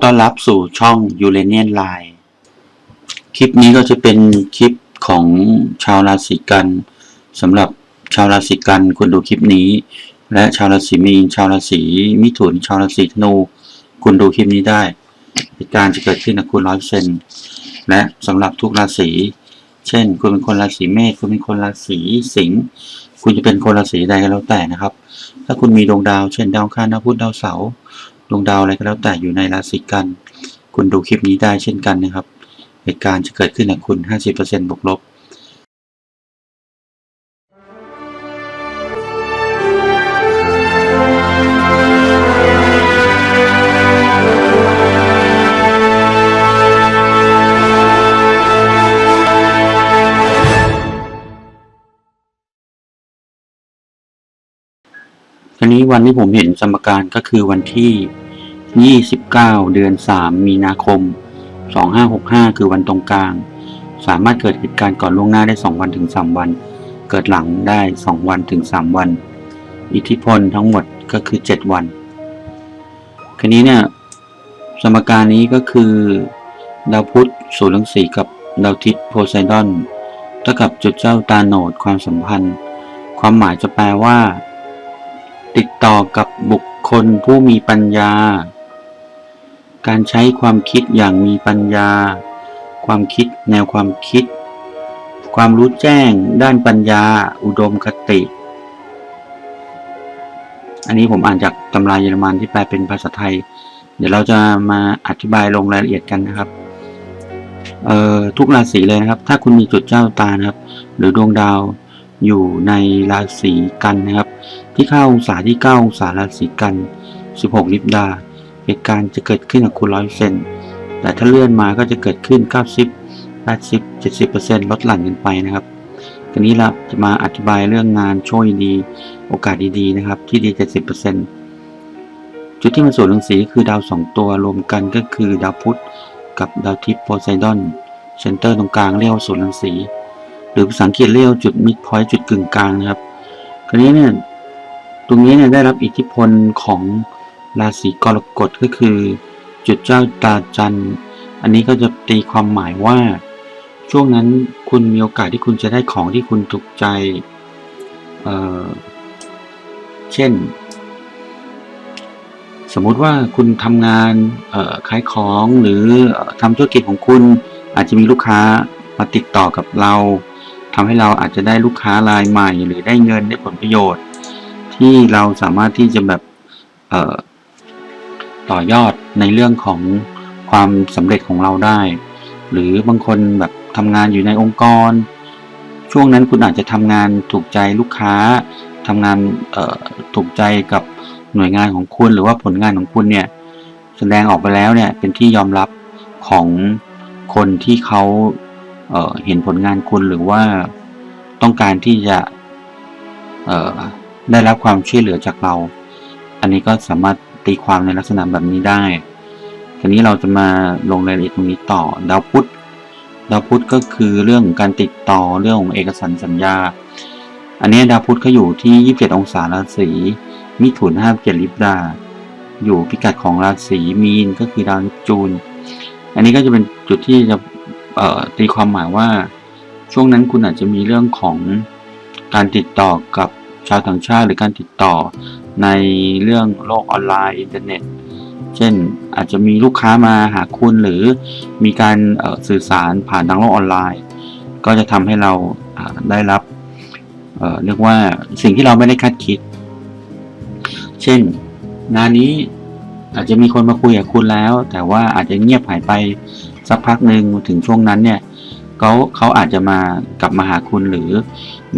อต้อนรับสู่ช่อง u r a n i a n Line คลิปนี้ก็จะเป็นคลิปของชาวราศีกันสำหรับชาวราศีกันควรดูคลิปนี้ และชาวราศีมีนชาวราศีมิถุนชาวราศีธนูคุณดูคลิปนี้ได้เหตุการณ์จะเกิดขึ้นกับคุณร้อยเซนและสำหรับทุกราศีเช่น คุณเป็นคนราศีเมษคุณเป็นคนราศีสิงห์คุณจะเป็นคนราศีใดก็แล้วแต่นะครับ ถ้าคุณมีดวงดาว เช่นดาวคารดาวพุธดาวเสาร์ ดวงดาวอะไรก็แล้วแต่อยู่ในราศีกัน คุณดูคลิปนี้ได้เช่นกันนะครับ เหตุการณ์จะเกิดขึ้นกับคุณ 50%บวกลบ วันที่ผมเห็นสมการก็คือวันที่ 29 เดือน 3 มีนาคม 2565 คือวันตรงกลาง สามารถเกิดเหตุการณ์ก่อนล่วงหน้าได้ 2 วันถึง 3 วัน เกิดหลังได้ 2 วันถึง 3 วัน อิทธิพลทั้งหมดก็คือ 7 วัน คราวนี้เนี่ยสมการนี้ก็คือดาวพุธสูนย์รังสีกับดาวทิศโพไซดอนเท่ากับจุดเจ้าตาโหนดความสัมพันธ์ ความหมายจะแปลว่า ติดต่อกับบุคคลผู้มีปัญญา การใช้ความคิดอย่างมีปัญญา ความคิดแนวความคิด ความรู้แจ้งด้านปัญญา อุดมคติ อันนี้ผมอ่านจากตำราเยอรมันที่แปลเป็นภาษาไทย เดี๋ยวเราจะมาอธิบายลงรายละเอียดกันนะครับเอ่อทุกราศีเลยนะครับ ถ้าคุณมีจุดเจ้าตานะครับ หรือดวงดาว อยู่ในราศีกันนะครับ ที่เข้าองศาที่ 9 องศาราศีกัน 16 ลิบดา เหตุการณ์จะเกิดขึ้นกับคุณร้อยเซนแต่ถ้าเลื่อนมาก็จะเกิดขึ้น 90 80 70 ลดหลั่นกันไปนะครับทีนี้เราจะมาอธิบายเรื่องงานโชคดี โอกาสดีๆนะครับ ที่ดี 70%จุดที่มันส่วนรังสีคือดาว 2 ตัวรวมกันก็คือดาวพุธกับดาวทิพย์โพไซดอนเซนเตอร์ตรงกลางเรียกว่าส่วนรังสี หรือภาษาอังกฤษเรียกว่าจุดมิดพอยต์จุดกึ่งกลางนะครับคราวนี้เนี่ยตรงนี้เนี่ยได้รับอิทธิพลของราศีกรกฎก็คือ จุดเจ้าตาจันทร์อันนี้ก็จะตีความหมายว่า ช่วงนั้นคุณมีโอกาสที่คุณจะได้ของที่คุณถูกใจเเช่น สมมุติว่าคุณทำงานขายของหรือเอ่อทำธุรกิจของคุณอาจจะมีลูกค้ามาติดต่อกับเรา ทำให้เราอาจจะได้ลูกค้ารายใหม่ หรือได้เงินได้ผลประโยชน์ ที่เราสามารถที่จะแบบเอ่อต่อยอดในเรื่องของความสำเร็จของเราได้ หรือบางคนแบบทำงานอยู่ในองค์กร ช่วงนั้นคุณอาจจะทำงานถูกใจลูกค้าทำงานเอ่อถูกใจกับหน่วยงานของคุณ หรือว่าผลงานของคุณเนี่ยแสดงออกไปแล้วเนี่ยเป็นที่ยอมรับของคนที่เขา เเห็นผลงานคุณหรือว่าต้องการที่จะได้รับความช่วยเหลือจากเรา อันนี้ก็สามารถตีความในลักษณะแบบนี้ได้ ทีนี้เราจะมาลงรายละเอียดตรงนี้ต่อ ดาวพุธ ดาวพุธก็คือเรื่องของการติดต่อเรื่องของเอกสารสัญญา อันนี้ดาวพุธเขาอยู่ที่ 27 องศาราศี มิถุน57ลิบดาอยู่พิกัดของราศีมีนก็คือดาวนปจูน อันนี้ก็จะเป็นจุดที่จะ ตีความหมายว่าช่วงนั้นคุณอาจจะมีเรื่องของการติดต่อกับชาวต่างชาติ หรือการติดต่อในเรื่องโลกออนไลน์อินเทอร์เน็ต เช่นอาจจะมีลูกค้ามาหาคุณหรือมีการสื่อสารผ่านทางโลกออนไลน์ ก็จะทำให้เราได้รับเเรียกว่าสิ่งที่เราไม่ได้คาดคิด เช่น งานนี้อาจจะมีคนมาคุยกับคุณแล้ว แต่ว่าอาจจะเงียบหายไป สักพักหนึ่งถึงช่วงนั้นเนี่ยเขาเขาอาจจะมากลับมาหาคุณหรือ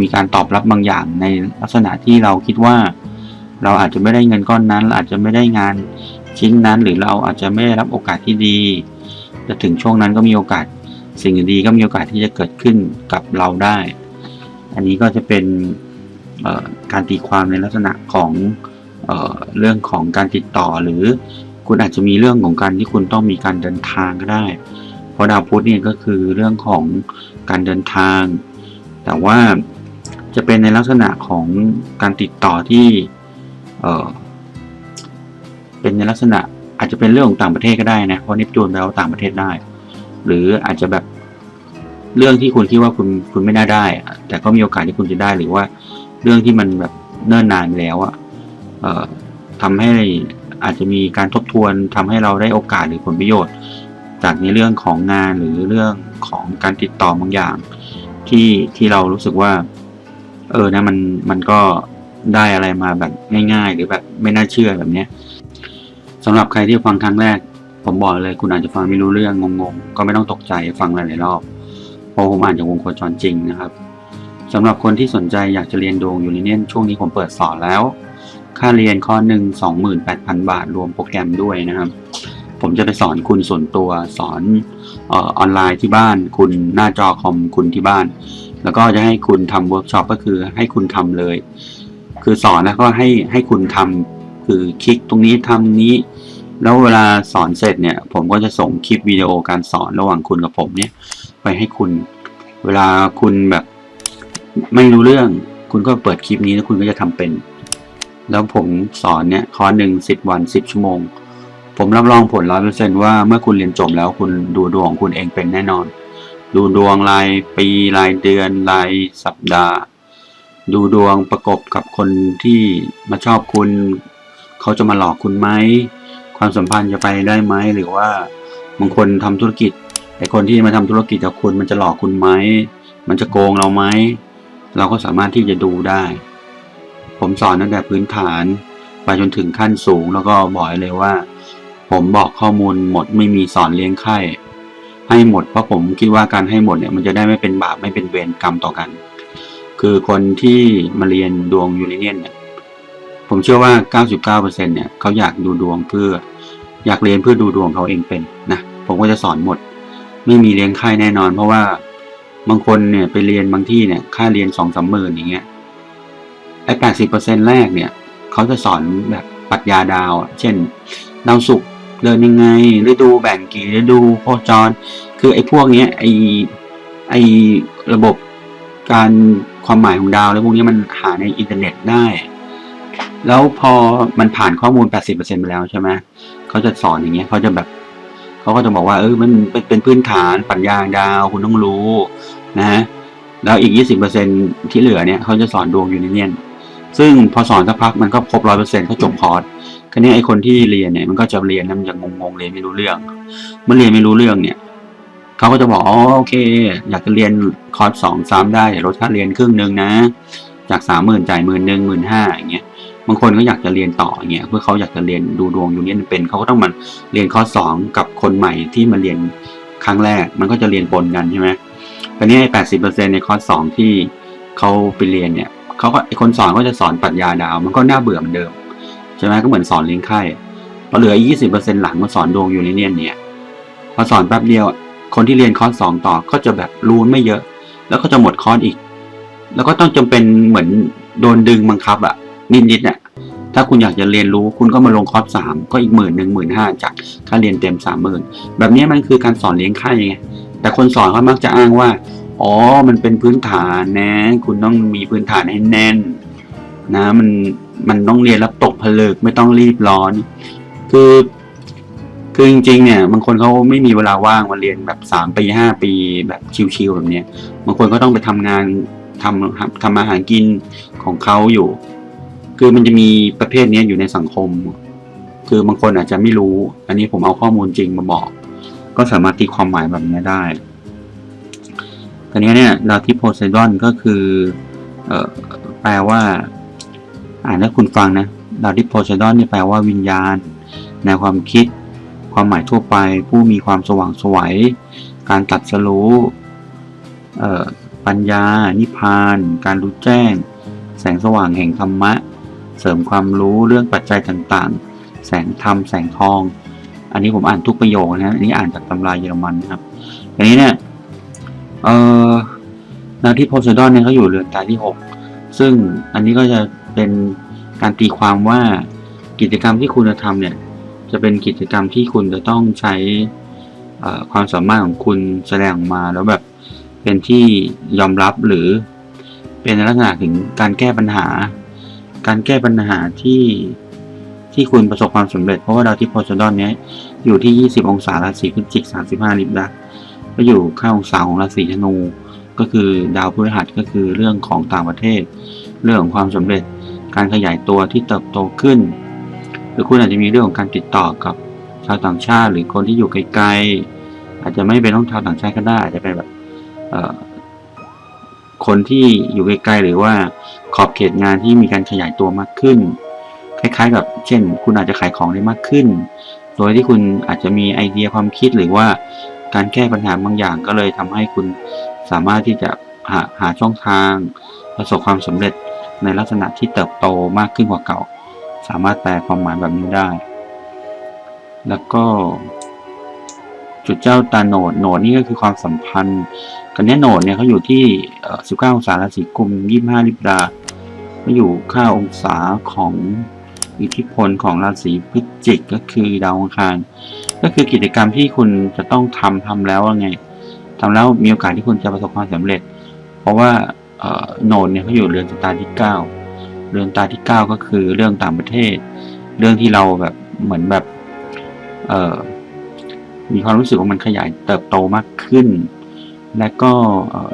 มีการตอบรับบางอย่างในลักษณะที่เราคิดว่า เราอาจจะไม่ได้เงินก้อนนั้นเราอาจจะไม่ได้งานชิ้นนั้น หรือเราอาจจะไม่ได้รับโอกาสที่ดีแต่ถึงช่วงนั้นก็มีโอกาสสิ่งดีๆก็มีโอกาสที่จะเกิดขึ้นกับเราได้ อันนี้ก็จะเป็นการตีความในลักษณะของเออเรื่องของการติดต่อหรือ คุณอาจจะมีเรื่องของการที่คุณต้องมีการเดินทางก็ได้ เพราะดาวพุธเนี่ยก็คือเรื่องของการเดินทาง แต่ว่าจะเป็นในลักษณะของการติดต่อที่เออเป็นในลักษณะอาจจะเป็นเรื่องของต่างประเทศก็ได้นะเพราะนิปจูนแปลว่าต่างประเทศได้ หรืออาจจะแบบเรื่องที่คุณคิดว่าคุณคุณไม่น่าได้ แต่ก็มีโอกาสที่คุณจะได้หรือว่า เรื่องที่มันแบบเนิ่นนานไปแล้วอะเอ่อทำให้ อาจจะมีการทบทวนทำให้เราได้โอกาสหรือผลประโยชน์ จากในเรื่องของงานหรือเรื่องของการติดต่อบางอย่าง ที่ที่เรารู้สึกว่า เออนะมันมันก็ได้อะไรมาแบบง่าย ๆ หรือแบบไม่น่าเชื่อแบบเนี้ยสำหรับใครที่ฟังครั้งแรก ผมบอกเลยคุณอาจจะฟังไม่รู้เรื่องงงๆ ก็ไม่ต้องตกใจฟังหลายๆรอบเพราะผมอ่านจากวงโคจรจริงนะครับสำหรับคนที่สนใจอยากจะเรียนดวงยูนิเนียนช่วงนี้ผมเปิดสอนแล้ว ค่าเรียนข้อหนึ่งสองหมื่นแปดพันบาทรวมโปรแกรมด้วยนะครับ ผมจะไปสอนคุณส่วนตัวสอนออนไลน์ที่บ้าน คุณหน้าจอคอมคุณที่บ้าน แล้วก็จะให้คุณทำเวิร์กช็อปก็คือให้คุณทำเลย คือสอนแล้วก็ให้ให้คุณทำคือคลิกตรงนี้ทำนี้ แล้วเวลาสอนเสร็จเนี่ย ผมก็จะส่งคลิปวิดีโอการสอนระหว่างคุณกับผมเนี่ย ไปให้คุณ เวลาคุณแบบไม่รู้เรื่อง คุณก็เปิดคลิปนี้แล้วคุณก็จะทำเป็น แล้วผมสอนเนี่ยคอร์สหนึ่งสิบวันสิบชั่วโมง ผมรับรองผลร้อยเปอร์เซนว่าเมื่อคุณเรียนจบแล้วคุณดูดวงของคุณเองเป็นแน่นอน ดูดวงรายปีรายเดือนรายสัปดาห์ ดูดวงประกบกับคนที่มาชอบคุณ เขาจะมาหลอกคุณไหมความสัมพันธ์จะไปได้ไหมหรือว่าบางคนทำธุรกิจไอคนที่มาทำธุรกิจกับคุณมันจะหลอกคุณไหม มันจะโกงเราไหม เราก็สามารถที่จะดูได้ ผมสอนตั้งแต่พื้นฐาน ไปจนถึงขั้นสูงแล้วก็บอกเลยว่า ผมบอกข้อมูลหมดไม่มีสอนเลี้ยงไข้ให้หมดเพราะผมคิดว่าการให้หมดเนี่ยมันจะได้ไม่เป็นบาปไม่เป็นเวรกรรมต่อกัน คือคนที่มาเรียนดวงยูเรเนียนเนี่ยผมเชื่อว่า 99%เนี่ยเขาอยากดูดวงเพื่อ อยากเรียนเพื่อดูดวงเขาเองเป็นนะผมก็จะสอนหมด ไม่มีเลี้ยงค่ายแน่นอน เพราะว่าบางคนเนี่ยไปเรียนบางที่เนี่ยค่าเรียนสองสามหมื่นอย่างเงี้ย ไอ้แปดสิบเปอร์เซ็นแรกเนี่ยเขาจะสอนแบบปรัชญาดาวอะเช่น ดาวศุกร์เดินยังไง ฤดูแบ่งกี่ฤดูโคจร คือไอ้พวกเนี้ยไอ้ไอ้ระบบการความหมายของดาว แล้วพวกนี้มันหาในอินเทอร์เน็ตได้ แล้วพอมันผ่านข้อมูล 80%ไปแล้วใช่ไหมเขาจะสอนอย่างเงี้ยเขาจะแบบเขาก็จะบอกว่าเออมันเป็นเป็นพื้นฐานปรัชญาดาวคุณต้องรู้นะแล้วอีก 20%ที่เหลือเนี่ยเขาจะสอนดวงยูนิเนียน ซึ่งพอสอนสักพักมันก็ครบร้อยเปอร์เซ็นต์เขาจบคอร์สคราวนี้ไอ้คนที่เรียนเนี่ยมันก็จะเรียนแล้วมันจะงงๆเรียนไม่รู้เรื่อง เมื่อเรียนไม่รู้เรื่องเนี่ยเขาก็จะบอกอ๋อโอเค อยากจะเรียนคอร์สสองซ้ำได้เดี๋ยวลดค่าเรียนครึ่งหนึ่งนะ จากสามหมื่นจ่ายหมื่นหนึ่งหมื่นห้าอย่างเงี้ยบางคนก็อยากจะเรียนต่ออย่างเงี้ยเพื่อเขาอยากจะเรียนดูดวงอยู่เนียนเป็นเขาก็ต้องมาเรียนคอร์สสองกับคนใหม่ที่มาเรียนครั้งแรกมันก็จะเรียนปนกันใช่ไหมคราวนี้ไอ้แปดสิบเปอร์เซ็นต์ในคอร์สสองที่เขาไปเรียนเนี่ย เขาก็ไอคนสอนก็จะสอนปรัชญาดาว มันก็น่าเบื่อเหมือนเดิม ใช่ไหมก็เหมือนสอนเลี้ยงไข่พอเหลือยี่สิบเปอร์เซ็นต์หลังมาสอนดวงอยู่เนี่ยนเนี่ยพอสอนแป๊บเดียว คนที่เรียนคอร์สสองต่อก็จะแบบรู้ไม่เยอะ แล้วก็จะหมดคอร์สอีก แล้วก็ต้องจำเป็นเหมือนโดนดึงบังคับอะนิดๆอะถ้าคุณอยากจะเรียนรู้คุณก็มาลงคอร์สสามก็อีกหมื่นหนึ่งหมื่นห้าจากค่าเรียนเต็มสามหมื่นแบบนี้มันคือการสอนเลี้ยงค่ไงแต่คนสอนเขามักจะอ้างว่า อ๋อ มันเป็นพื้นฐานนะ คุณต้องมีพื้นฐานให้แน่น นะ มัน มันต้องเรียนแล้วตกผลึกไม่ต้องรีบร้อน คือ คือจริงๆ เนี่ย บางคนเขาไม่มีเวลาว่างมาเรียนแบบสามปีห้าปีแบบชิวๆแบบเนี้ย บางคนก็ต้องไปทำงานทำทำอาหารกินของเขาอยู่ คือมันจะมีประเภทนี้อยู่ในสังคม คือบางคนอาจจะไม่รู้ อันนี้ผมเอาข้อมูลจริงมาบอก ก็สามารถตีความหมายแบบนี้ได้ ตอนนี้เนี่ยดาวที่โพไซดอนก็คือออแปลว่า อ่านให้คุณฟังนะดาวที่โพไซดอนนี่แปลว่าวิญญาณ ในความคิด ความหมายทั่วไป ผู้มีความสว่างสวัยการตัดสรู้ปัญญา นิพาน การรู้แจ้ง แสงสว่างแห่งธรรมะ เสริมความรู้เรื่องปัจจัยต่างๆ แสงธรรม แสงทอง อันนี้ผมอ่านทุกประโยคนะ อันนี้อ่านจากตำราเยอรมันนะครับ อันนี้เนี่ย เอ่อดาวที่โพไซดอนเนี่ยเขาอยู่เรือนตาที่หกซึ่งอันนี้ก็จะเป็นการตีความว่ากิจกรรมที่คุณจะทำเนี่ยจะเป็นกิจกรรมที่คุณจะต้องใช้ความสามารถของคุณแสดงออกมาแล้วแบบเป็นที่ยอมรับหรือ เป็นลักษณะถึงการแก้ปัญหา การแก้ปัญหาที่ที่คุณประสบความสำเร็จเพราะว่าดาวที่โพไซดอนเนี้ยอยู่ที่ 20 องศาราศีพฤศจิก 35 ลิบนะ ก็อยู่ข้างองศาของราศีธนู ก็คือดาวพฤหัสก็คือเรื่องของต่างประเทศ เรื่องของความสำเร็จ การขยายตัวที่เติบโตขึ้น หรือคุณอาจจะมีเรื่องของการติดต่อกับชาวต่างชาติ หรือคนที่อยู่ไกลๆอาจจะไม่เป็นต้องชาวต่างชาติก็ได้อาจจะเป็นแบบคนที่อยู่ไกลๆหรือว่าขอบเขตงานที่มีการขยายตัวมากขึ้น คล้ายๆกับเช่น คุณอาจจะขายของได้มากขึ้น โดยที่คุณอาจจะมีไอเดียความคิดหรือว่า การแก้ปัญหาบางอย่างก็เลยทำให้คุณสามารถที่จะหาหาช่องทาง ประสบความสำเร็จในลักษณะที่เติบโตมากขึ้นกว่าเก่า สามารถแปลความหมายแบบนี้ได้ แล้วก็ จุดเจ้าตาโหนดโหนดนี่ก็คือความสัมพันธ์กันแนี้โหนดเนี่ยเขาอยู่ที่ 19 องศาราศีกุม 25ลิบดาก็อยู่ค่าองศาของอิทธิพลของราศีพฤศจิกก็คือดาวอังคาร ก็คือกิจกรรมที่คุณจะต้องทำทำแล้วว่าไงทำแล้วมีโอกาสที่คุณจะประสบความสำเร็จ เพราะว่าโหนเนี่ยเขาอยู่เรือนตาที่ 9 เรือนตาที่ 9 ก็คือเรื่องต่างประเทศ เรื่องที่เราแบบเหมือนแบบเมีความรู้สึกว่ามันขยายเติบโตมากขึ้น และก็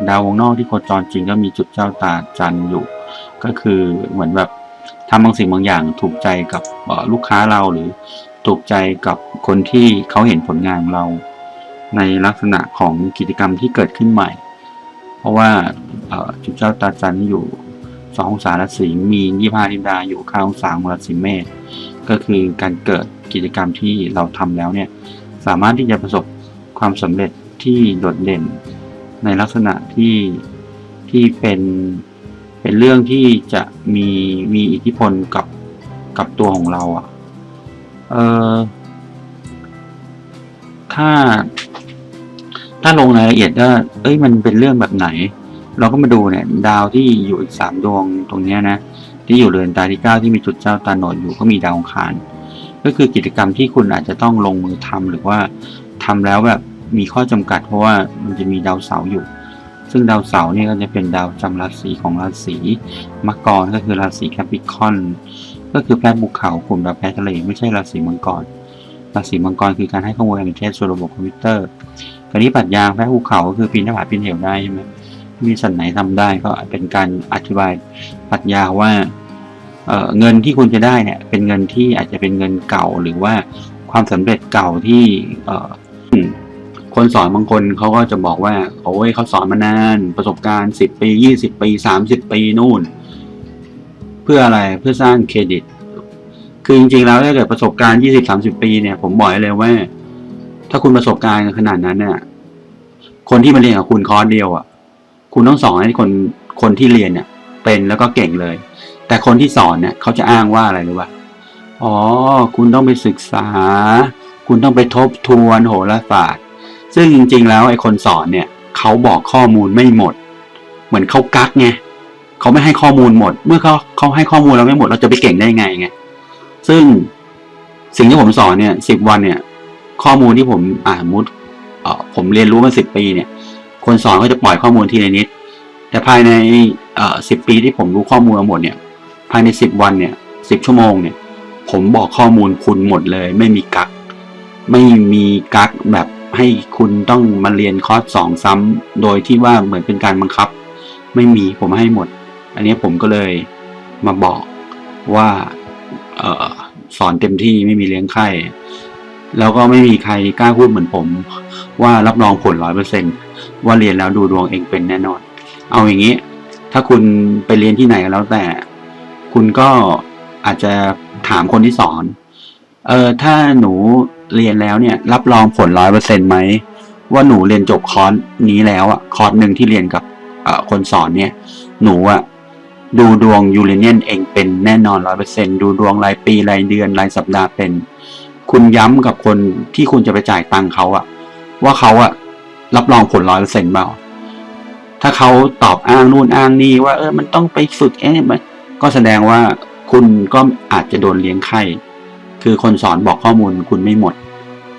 ดาววงนอกที่โคจรจริงก็มีจุดเจ้าตาจันอยู่ ก็คือเหมือนแบบทำบางสิ่งบางอย่างถูกใจกับลูกค้าเราหรือ ถูกใจกับคนที่เขาเห็นผลงานของเรา ในลักษณะของกิจกรรมที่เกิดขึ้นใหม่ เพราะว่าจุดเจ้าตาจันอยู่สององศาราศีมียี่ห้าลิดาอยู่ข้างองศาของราศีเมษก็คือการเกิดกิจกรรมที่เราทำแล้วเนี่ยสามารถที่จะประสบความสำเร็จที่โดดเด่น ในลักษณะที่ที่เป็นเป็นเรื่องที่จะมีมีอิทธิพลกับกับตัวของเราอะ่ะ เออถ้า ถ้าลงรายละเอียดก็เอ้ยมันเป็นเรื่องแบบไหน เราก็มาดูเนี่ย ดาวที่อยู่อีกสามดวงตรงเนี้ยนะ ที่อยู่เรือนตาที่เก้าที่มีจุดเจ้าตาโหนดอยู่ก็มีดาวองคารก็คือกิจกรรมที่คุณอาจจะต้องลงมือทำหรือว่าทำแล้วแบบมีข้อจำกัด เพราะว่ามันจะมีดาวเสาร์อยู่ ซึ่งดาวเสาร์เนี่ยก็จะเป็นดาวจำราศีของราศีมังกรก็คือราศีแคปิคอน ก็คือแพทย์ภูเขากลุ่มดาวแพทย์ทะเลไม่ใช่ราศีมังกร ราศีมังกรคือการให้ข้อมูลการเทศสู่ระบบคอมพิวเตอร์กรณีปรัชญางแพทย์ภูเขาก็คือปีนหน้าผาปีนเหวได้ใช่ไหมมีสันไหนทำได้ก็เป็นการอธิบายปรัชญาว่าเเงินที่คุณจะได้เนี่ยเป็นเงินที่อาจจะเป็นเงินเก่าหรือว่าความสำเร็จเก่าที่คนสอนบางคนเขาก็จะบอกว่าโอ้ยเขาสอนมานานประสบการณ์สิบปียี่สิบปีสามสิบปีนู่น พื่ออะไรเพื่อสร้างเครดิต คือจริงๆแล้วถ้าเกิดประสบการณ์ยี่สิบสามสิบปีเนี่ยผมบอกเลยว่า ถ้าคุณประสบการณ์ขนาดนั้นเนี่ย คนที่มาเรียนกับคุณคอร์สเดียวอะ คุณต้องสอนให้คนคนที่เรียนเนี่ย เป็นแล้วก็เก่งเลย แต่คนที่สอนเนี่ยเขาจะอ้างว่าอะไรรู้ป่ะอ๋อ คุณต้องไปศึกษา คุณต้องไปทบทวนโหราศาสตร์ ซึ่งจริง ๆ แล้วไอ้คนสอนเนี่ย เขาบอกข้อมูลไม่หมด เหมือนเขากักไงเขาไม่ให้ข้อมูลหมด เมื่อเขาเขาให้ข้อมูลเราไม่หมด เราจะไปเก่งได้ยังไงไง ซึ่งสิ่งที่ผมสอนเนี่ยสิบวันเนี่ย ข้อมูลที่ผมอ่านมุดเออผมเรียนรู้มาสิบปีเนี่ย คนสอนก็จะปล่อยข้อมูลทีละนิด แต่ภายในเออสิบปีที่ผมรู้ข้อมูลมาหมดเนี่ย ภายในสิบวันเนี่ยสิบชั่วโมงเนี่ย ผมบอกข้อมูลคุณหมดเลย ไม่มีกัก ไม่มีกักแบบให้คุณต้องมาเรียนคอร์สสองซ้ำโดยที่ว่าเหมือนเป็นการบังคับ ไม่มีผมให้หมด อันนี้ผมก็เลยมาบอกว่าออสอนเต็มที่ไม่มีเลี้ยงไข้แล้วก็ไม่มีใครกล้าพูดเหมือนผม ว่ารับรองผลร้อยเปอร์เซ็นว่าเรียนแล้วดูดวงเองเป็นแน่นอน เอาอย่างนี้ ถ้าคุณไปเรียนที่ไหนก็แล้วแต่ คุณก็อาจจะถามคนที่สอนเออถ้าหนูเรียนแล้วเนี่ย รับรองผลร้อยเปอร์เซ็นไหมว่าหนูเรียนจบคอร์สนี้แล้วอะคอร์สหนึ่งที่เรียนกับคนสอนเนี่ย หนูอะ ดูดวงยูเรเนียนเองเป็นแน่นอนร้อยเปอร์เซ็นดูดวงรายปีรายเดือนรายสัปดาห์เป็น คุณย้ำกับคนที่คุณจะไปจ่ายตังค์เขาอะว่าเขาอะรับรองผลร้อยเปอร์เซ็นต์เปล่าถ้าเขาตอบอ้างนู่นอ้างนี่ว่าเออมันต้องไปฝึกเอ๊ะมันก็แสดงว่าคุณก็อาจจะโดนเลี้ยงไข้ คือคนสอนบอกข้อมูลคุณไม่หมด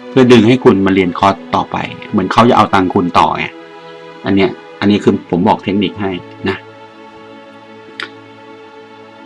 เพื่อดึงให้คุณมาเรียนคอร์สต่อไป เหมือนเขาจะเอาตังค์คุณต่อไงอันเนี้ยอันนี้คือผมบอกเทคนิคให้นะ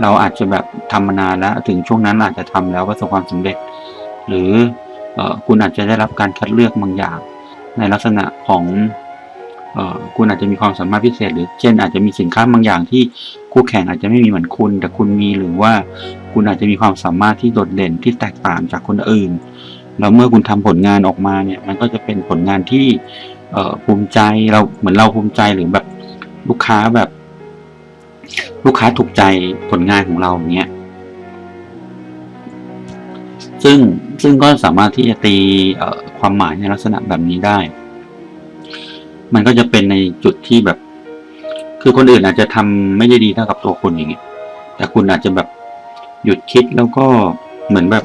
เราอาจจะแบบทำมานานแล้วถึงช่วงนั้นอาจจะทำแล้วประสบความสำเร็จ หรือออคุณอาจจะได้รับการคัดเลือกบางอย่าง ในลักษณะของออคุณอาจจะมีความสามารถพิเศษ หรือเช่นอาจจะมีสินค้าบางอย่างที่คู่แข่งอาจจะไม่มีเหมือนคุณ แต่คุณมีหรือว่าคุณอาจจะมีความสามารถที่โดดเด่นที่แตกต่างจากคนอื่น แล้วเมื่อคุณทำผลงานออกมาเนี่ยมันก็จะเป็นผลงานที่ภูมิใจเราเหมือนเราภูมิใจหรือแบบลูกค้าแบบ ลูกค้าถูกใจผลงานของเราอย่างเงี้ย ซึ่งซึ่งก็สามารถที่จะตีความหมายในลักษณะแบบนี้ได้ มันก็จะเป็นในจุดที่แบบ คือคนอื่นอาจจะทำไม่ได้ดีเท่ากับตัวคุณอย่างเงี้ย แต่คุณอาจจะแบบหยุดคิดแล้วก็เหมือนแบบ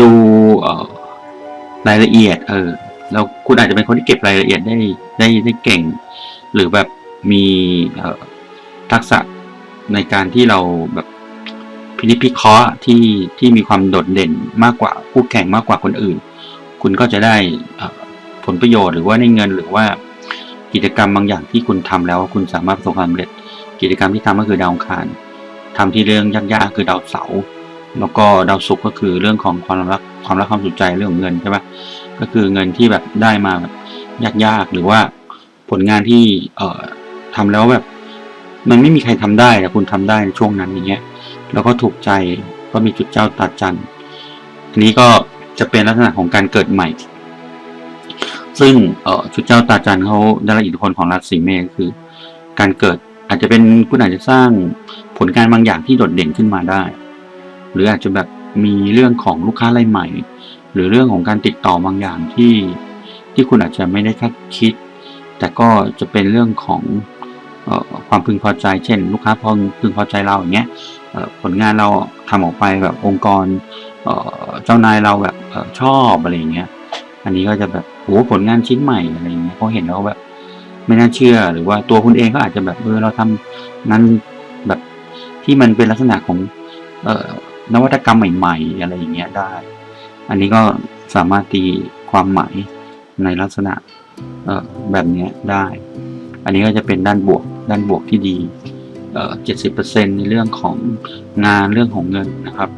ดูรายละเอียด เออแล้วคุณอาจจะเป็นคนที่เก็บรายละเอียดได้ได้ได้เก่ง หรือแบบมีเอ ทักษะในการที่เราแบบพินิจพิเคราะห์ที่ที่มีความโดดเด่นมากกว่าคู่แข่งมากกว่าคนอื่น คุณก็จะได้ผลประโยชน์หรือว่าในเงินหรือว่ากิจกรรมบางอย่างที่คุณทำแล้วคุณสามารถประสบความสำเร็จ กิจกรรมที่ทำก็คือดาวองคารทำที่เรื่องยากๆคือดาวเสาร์แล้วก็ดาวศุกร์ก็คือเรื่องของความรักความรักความสุขใจเรื่องของเงินใช่ปะก็คือเงินที่แบบได้มาแบบยากๆ หรือว่าผลงานที่เอ่อทำแล้วแบบ มันไม่มีใครทำได้แต่คุณทำได้ในช่วงนั้นอย่างเงี้ย แล้วก็ถูกใจก็มีจุดเจ้าตาจันท์อันนี้ก็จะเป็นลักษณะของการเกิดใหม่ ซึ่งเอ่อจุดเจ้าตาจันทร์เขาได้รับอิทธิพลของราศีเมษคือ การเกิดอาจจะเป็นคุณอาจจะสร้างผลงานบางอย่างที่โดดเด่นขึ้นมาได้ หรืออาจจะแบบมีเรื่องของลูกค้ารายใหม่ หรือเรื่องของการติดต่อบางอย่างที่ที่คุณอาจจะไม่ได้คาดคิด แต่ก็จะเป็นเรื่องของ ความพึงพอใจ เช่น ลูกค้าพอพึงพอใจเราอย่างเงี้ยผลงานเราทำออกไปแบบองค์กรเจ้านายเราแบบชอบอะไรอย่างเงี้ย อันนี้ก็จะแบบโหผลงานชิ้นใหม่อะไรอย่างเงี้ยเขาเห็นแล้วแบบไม่น่าเชื่อหรือว่าตัวคุณเองก็อาจจะแบบเออเราทำนั้นแบบที่มันเป็นลักษณะของเอนวัตกรรมใหม่ ๆ อะไรอย่างเงี้ยได้ อันนี้ก็สามารถตีความหมายในลักษณะเอแบบเนี้ยได้ อันนี้ก็จะเป็นด้านบวกด้านบวกที่ดีเจ็ดสิบเปอร์เซ็นในเรื่องของงานเรื่องของเงินนะครับ